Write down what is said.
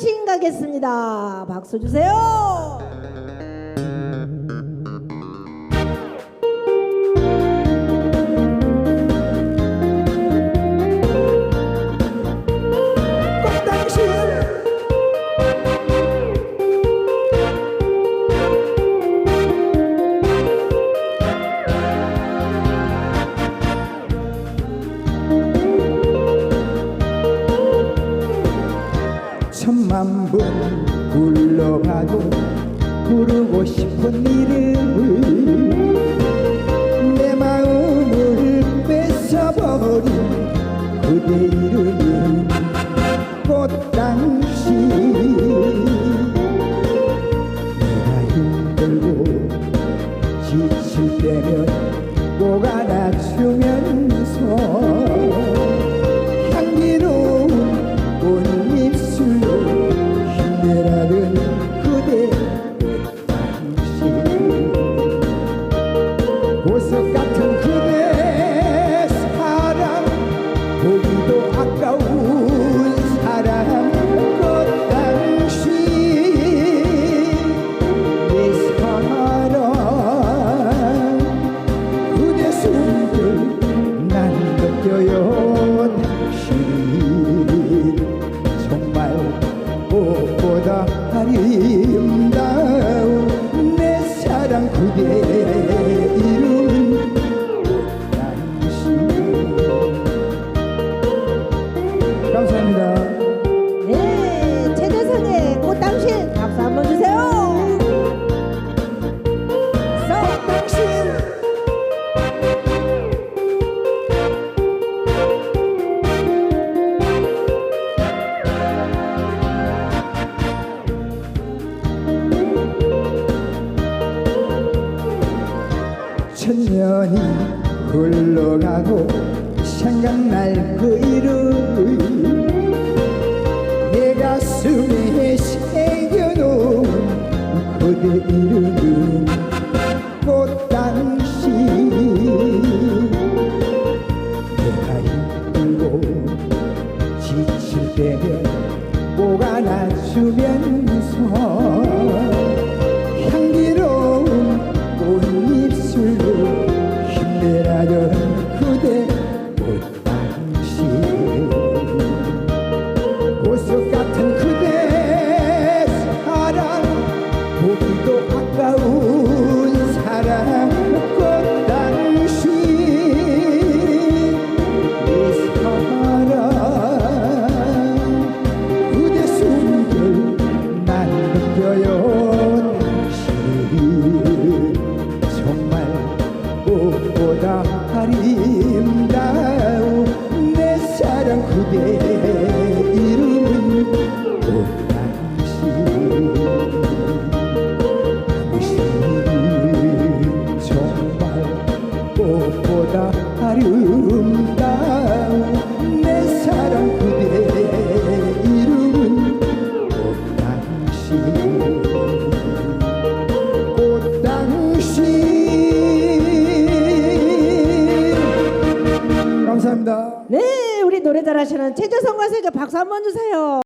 꽃당신 가겠습니다. 박수 주세요. 천만 번 굴러가도 부르고 싶은 이름을 내 마음을 뺏어버린 그대 이름이 꽃당신 그 보다 아름 천년이 흘러가고 생각날 그 이름 내 가슴에 새겨놓은 그대 이름 아까운 사랑 꽃당신 내 사랑 그대 숨길 난 느껴요. 당신 정말 꽃보다 아름다운 내 사랑 그대 이름은 꽃당신 감사합니다. 네, 우리 노래 잘하시는 최재성 가수에게 박수 한번 주세요.